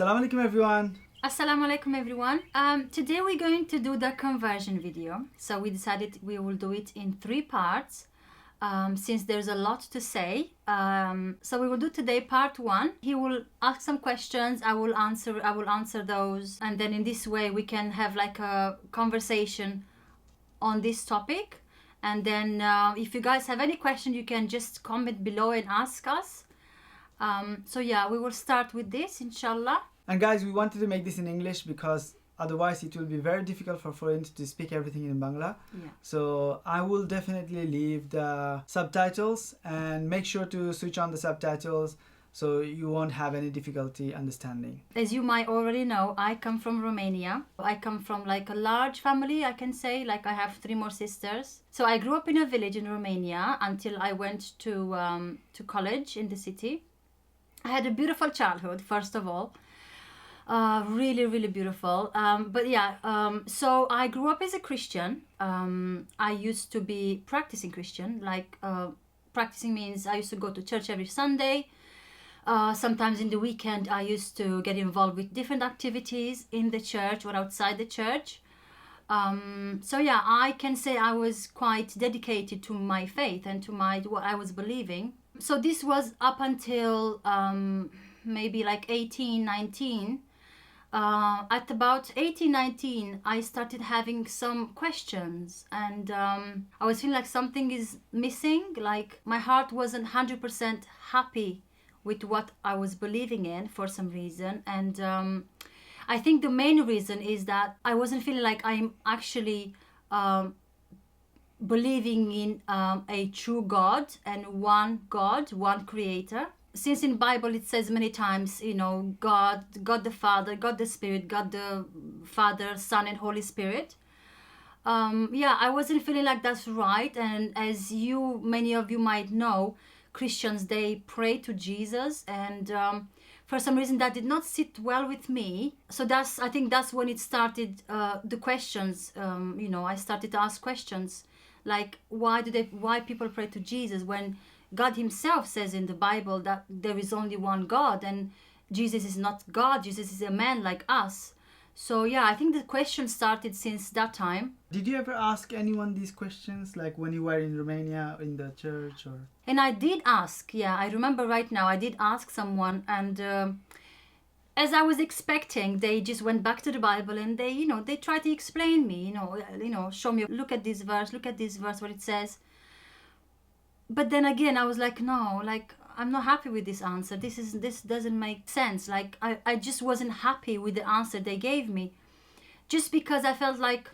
Assalamu alaikum everyone. Assalamu alaikum everyone. Um, today we're going to do the conversion video. So we decided we will do it in three parts um, since there's a lot to say. Um, so we will do today part one. He will ask some questions. I will answer. I will answer those, and then in this way we can have like a conversation on this topic. And then uh, if you guys have any question, you can just comment below and ask us. Um, so yeah, we will start with this, inshallah. And guys, we wanted to make this in English because otherwise it will be very difficult for foreigners to speak everything in Bangla. Yeah. So I will definitely leave the subtitles and make sure to switch on the subtitles so you won't have any difficulty understanding. As you might already know, I come from Romania. I come from like a large family, I can say. Like I have three more sisters. So I grew up in a village in Romania until I went to um, to college in the city. I had a beautiful childhood, first of all. Uh, really, really beautiful. Um, but yeah, um, so I grew up as a Christian. Um, I used to be practicing Christian. Like uh, practicing means I used to go to church every Sunday. Uh, sometimes in the weekend, I used to get involved with different activities in the church or outside the church. Um, so yeah, I can say I was quite dedicated to my faith and to my what I was believing. So this was up until um, maybe like 18, 19. Uh, at about 18, 19, I started having some questions and um, I was feeling like something is missing. Like my heart wasn't 100% happy with what I was believing in for some reason. And um, I think the main reason is that I wasn't feeling like I'm actually um, believing in um, a true God and one God, one creator. Since in Bible it says many times, you know, God, God the Father, God the Spirit, God the Father, Son, and Holy Spirit. Um, yeah, I wasn't feeling like that's right. And as you, many of you might know, Christians they pray to Jesus, and um, for some reason that did not sit well with me. So that's I think that's when it started. Uh, the questions, um, you know, I started to ask questions like why do they why people pray to Jesus when God Himself says in the Bible that there is only one God and Jesus is not God. Jesus is a man like us. So yeah, I think the question started since that time. Did you ever ask anyone these questions, like when you were in Romania in the church, or? And I did ask, yeah, I remember right now, I did ask someone, and um as I was expecting, they just went back to the Bible and they, you know, they tried to explain me, you know, uh, you know, show me, look at this verse, look at this verse, what it says. But then again, I was like, no, like I'm not happy with this answer. This is this doesn't make sense. Like I, I just wasn't happy with the answer they gave me, just because I felt like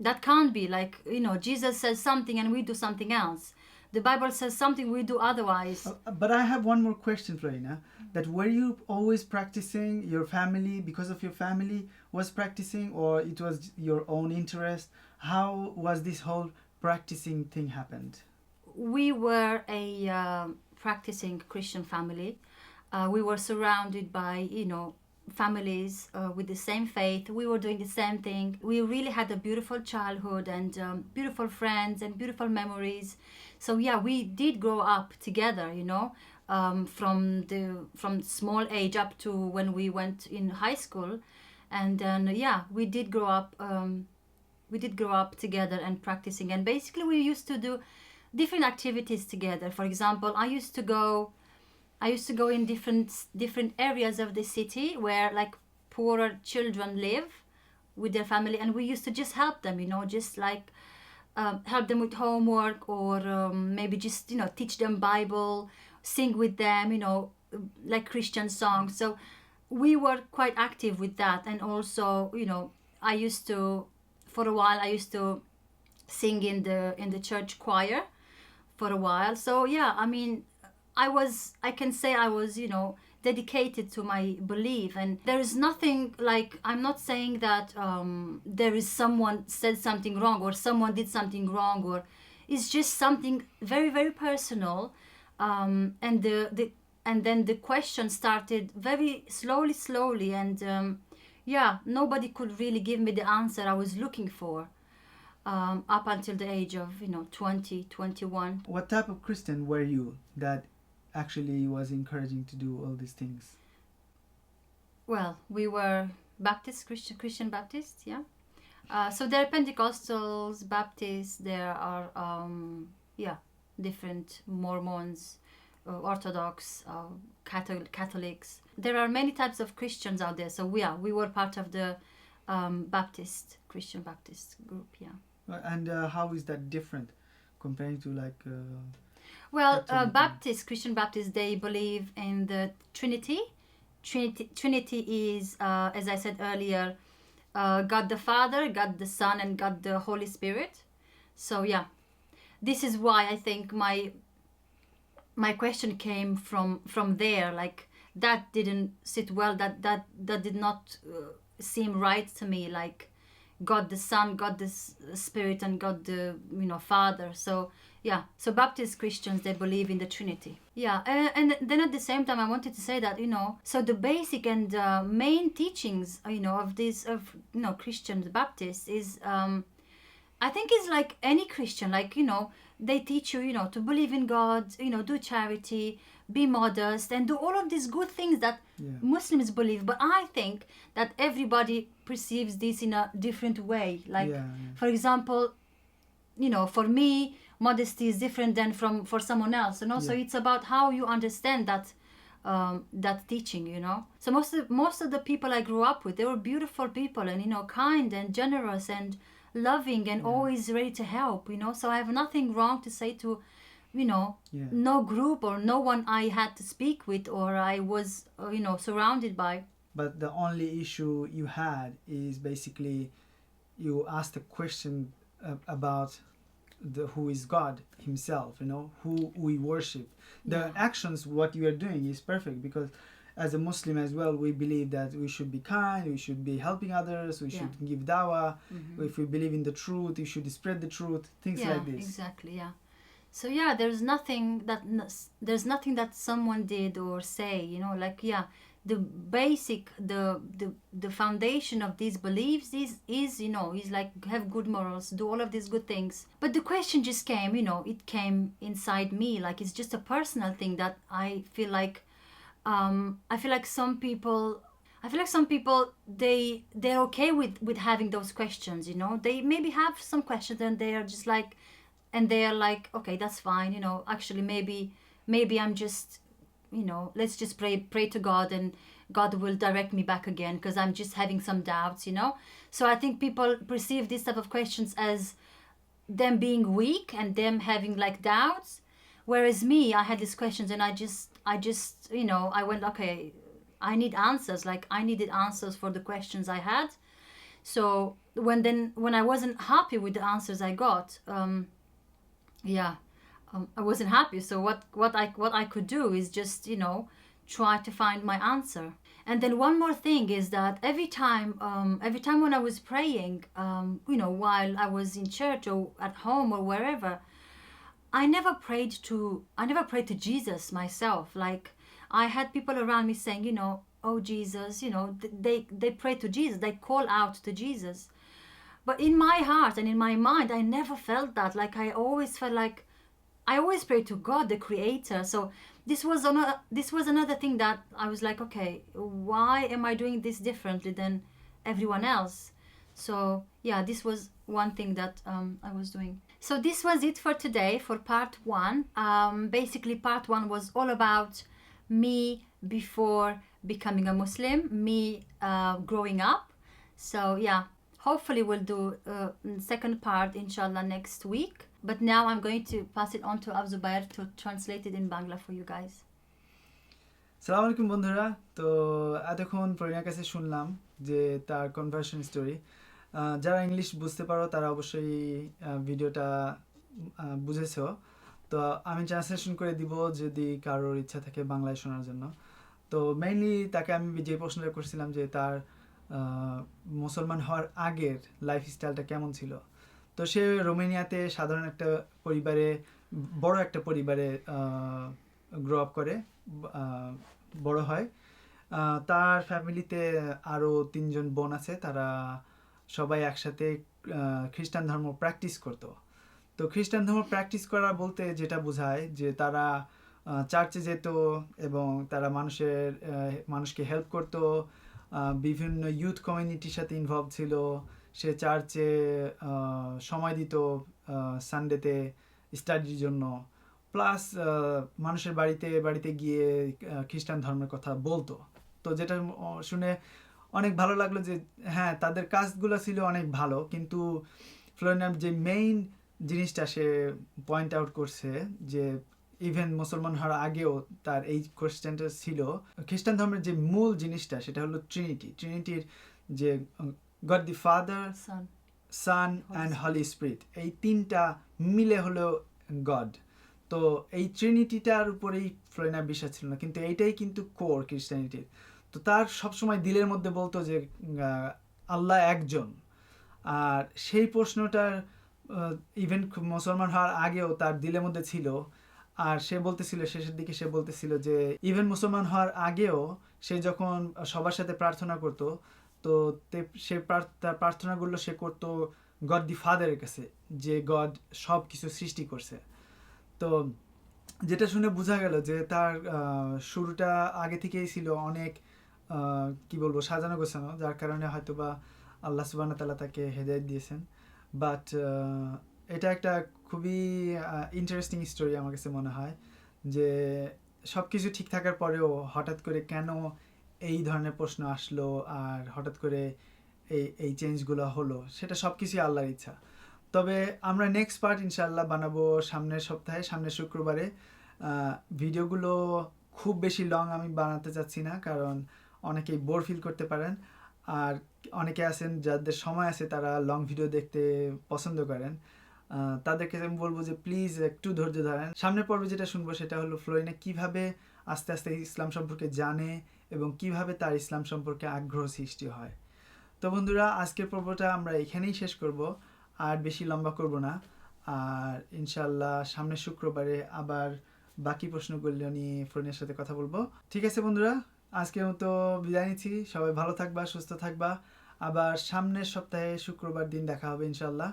that can't be like you know Jesus says something and we do something else the bible says something we do otherwise Uh, But I have one more question, Florina. That were you always practicing? Your family, because of your family, was practicing, or it was your own interest? How was this whole practicing thing happened? We were a uh, practicing christian family. Uh, we were surrounded by you know families uh, with the same faith. We were doing the same thing. We really had a beautiful childhood and um, beautiful friends and beautiful memories. So yeah we did grow up together you know um, from the from small age up to when we went in high school. And then yeah we did grow up um, we did grow up together and practicing. And basically we used to do different activities together. For example i used to go i used to go in different different areas of the city where like poorer children live with their family and we used to just help them you know just like um, help them with homework or um, maybe just you know teach them bible sing with them you know like christian songs. So we were quite active with that. And also you know i used to for a while i used to sing in the in the church choir for a while. So yeah i mean i was i can say i was you know dedicated to my belief. And there is nothing like i'm not saying that um, there is someone said something wrong or someone did something wrong or it's just something very very personal. Um, and the, the and then the question started very slowly slowly. And um, yeah nobody could really give me the answer i was looking for um, up until the age of you know 20 21 What type of Christian were you that actually was encouraging to do all these things? well, we were Baptist, Christian, Christian Baptist, yeah. Uh, so there are Pentecostals, Baptists, there are, um, yeah, different Mormons, uh, Orthodox, uh, Catholic, Catholics. There are many types of Christians out there. So we are, we were part of the um, Baptist, Christian Baptist group, yeah. Uh, And uh, how is that different comparing to like? Uh, Well, uh, Baptist, Christian Baptist, they believe in the Trinity. Trinity, Trinity is, uh, as I said earlier, uh, God the Father, God the Son, and God the Holy Spirit. So yeah, this is why I think my my question came from from there. Like that didn't sit well. That that that did not uh, seem right to me. Like God the Son, God the Spirit, and God the you know Father. So yeah, so Baptist Christians they believe in the Trinity. Yeah, uh, and then at the same time, I wanted to say that you know, so the basic and uh, main teachings you know of this of you know Christians Baptists is. Um, I think it's like any Christian, like, you know, they teach you, you know, to believe in God, you know, do charity, be modest, and do all of these good things that Yeah. Muslims believe. But I think that everybody perceives this in a different way. Like, yeah, yeah. for example, you know, for me, modesty is different than from for someone else. And also, Yeah. it's about how you understand that um, that teaching. You know, so most of most of the people I grew up with, they were beautiful people and you know, kind and generous and loving and always ready to help. You know, so I have nothing wrong to say to, you know, Yeah. no group or no one I had to speak with or I was, uh, you know, surrounded by. But the only issue you had is basically you asked a question uh, about the who is God Himself. You know who we worship. The Yeah. actions, what you are doing, is perfect because. As a Muslim as well, we believe that we should be kind, we should be helping others, we Yeah. should give dawah. Mhm. If we believe in the truth, we should spread the truth. Things like this. exactly. Yeah. So yeah, there's nothing that there's nothing that someone did or say. You know, like yeah, the basic, the the the foundation of these beliefs is is you know is like have good morals, do all of these good things. But the question just came. You know, it came inside me. Like it's just a personal thing that I feel like. Um, I feel like some people I feel like some people they they're okay with with having those questions, you know. They maybe have some questions and they are just like and they're like, okay, that's fine, you know. Actually maybe maybe I'm just you know, let's just pray pray to God and God will direct me back again because I'm just having some doubts, you know. So I think people perceive this type of questions as them being weak and them having like doubts whereas me i had these questions and i just i just you know i went okay i need answers like i needed answers for the questions i had so when then when i wasn't happy with the answers i got um yeah. Um, i wasn't happy. So what what i what i could do is just you know try to find my answer. And then one more thing is that every time um, every time when i was praying um, you know while i was in church or at home or wherever i never prayed to i never prayed to jesus myself. Like i had people around me saying you know oh jesus you know th- they they pray to jesus. They call out to jesus but in my heart and in my mind i never felt that like i always felt like I always pray to God, the Creator. So this was another this was another thing that I was like, okay, why am I doing this differently than everyone else? So yeah, this was one thing that um, I was doing. So this was it for today for part one. Um, basically, part one was all about me before becoming a Muslim, me uh, growing up. So yeah, hopefully we'll do uh, second part inshallah next week. But now I'm going to pass it on to Abzubair to translate it in Bangla for you guys. সালাম আলাইকুম বন্ধুরা তো এতক্ষণ প্রবীণার কাছে শুনলাম যে তার conversion story যারা ইংলিশ বুঝতে পারো তারা অবশ্যই ভিডিওটা বুঝেছ তো আমি ট্রান্সলেশন করে দিব যদি কারোর ইচ্ছা থাকে বাংলায় শোনার জন্য তো মেইনলি তাকে আমি যে প্রশ্নটা করছিলাম যে তার মুসলমান হওয়ার আগের লাইফস্টাইলটা কেমন ছিল? তো সে রোমেনিয়াতে সাধারণ একটা পরিবারে, বড় একটা পরিবারে গ্রো আপ করে বড় হয়। তার ফ্যামিলিতে আরও তিনজন বোন আছে, তারা সবাই একসাথে খ্রিস্টান ধর্ম প্র্যাকটিস করতো। তো খ্রিস্টান ধর্ম প্র্যাকটিস করা বলতে যেটা বোঝায় যে তারা চার্চে যেত এবং তারা মানুষের মানুষকে হেল্প করতো বিভিন্ন ইউথ কমিউনিটির সাথে ইনভলভ ছিল। সে চার্চে সময় দিত সানডেতে স্টাডির জন্য। প্লাস মানুষের বাড়িতে বাড়িতে গিয়ে খ্রিস্টান ধর্মের কথা বলতো। তো যেটা শুনে অনেক ভালো লাগল যে হ্যাঁ তাদের কাজগুলো ছিল অনেক ভালো। কিন্তু ফ্লোরিনার যে মেইন জিনিসটা সে পয়েন্ট আউট করছে যে ইভেন মুসলমান হওয়ার আগেও তার এই কোয়েশ্চেনটা ছিল খ্রিস্টান ধর্মের যে মূল জিনিসটা সেটা হলো ট্রিনিটি ট্রিনিটির যে God the father son and holy spirit এই তিনটা মিলে হলো গড তো এই ট্রিনিটিটার উপরেই ফ্লোরিনার বিশ্বাস ছিল না কিন্তু এইটাই কিন্তু কোর খ্রিস্টানিটির তো তার সবসময় দিলের মধ্যে বলতো যে আল্লাহ একজন। আর সেই প্রশ্নটার ইভেন মুসলমান হওয়ার আগেও তার দিলের মধ্যে ছিল আর সে বলতেছিল, শেষের দিকে সে বলতেছিল যে ইভেন মুসলমান হওয়ার আগেও সে যখন সবার সাথে প্রার্থনা করতো, তো সে প্রার্থনাগুলো সে করতো গড দি ফাদারের কাছে, যে গড সব কিছু সৃষ্টি করছে। তো যেটা শুনে বোঝা গেল যে তার শুরুটা আগে থেকেই ছিল অনেক কি বলব, সাজানো গোছানো, যার কারণে হয়তো বা আল্লাহ সুবাহ তালা তাকে হেদায়ত দিয়েছেন। বাট এটা একটা খুবই ইন্টারেস্টিং স্টোরি আমার কাছে মনে হয় যে সব কিছু ঠিক থাকার পরেও হঠাৎ করে কেন এই ধরনের প্রশ্ন আসলো আর হঠাৎ করে এই এই চেঞ্জগুলো হলো, সেটা সব কিছুই আল্লাহর ইচ্ছা। তবে আমরা নেক্সট পার্ট ইনশাল্লাহ বানাবো সামনের সপ্তাহে, সামনের শুক্রবারে। ভিডিওগুলো খুব বেশি লং আমি বানাতে চাচ্ছি না কারণ অনেকেই বোর ফিল করতে পারেন। আর অনেকে আছেন যাদের সময় আছে তারা লং ভিডিও দেখতে পছন্দ করেন। তাদেরকে আমি বলব যে প্লিজ একটু ধৈর্য ধরেন। সামনের পর্বে যেটা শুনব সেটা হলো ফ্লোরিনা কীভাবে আস্তে আস্তে ইসলাম সম্পর্কে জানে এবং কীভাবে তার ইসলাম সম্পর্কে আগ্রহ সৃষ্টি হয়। তো বন্ধুরা, আজকের পর্বটা আমরা এখানেই শেষ করব। আর বেশি লম্বা করব না। আর ইনশাল্লাহ সামনের শুক্রবারে আবার বাকি প্রশ্নগুলো নিয়ে ফোনের সাথে কথা বলব। ঠিক আছে বন্ধুরা, আজকের মতো বিদায় নিচ্ছি। সবাই ভালো থাকবা, সুস্থ থাকবা। আবার সামনের সপ্তাহে শুক্রবার দিন দেখা হবে ইনশাল্লাহ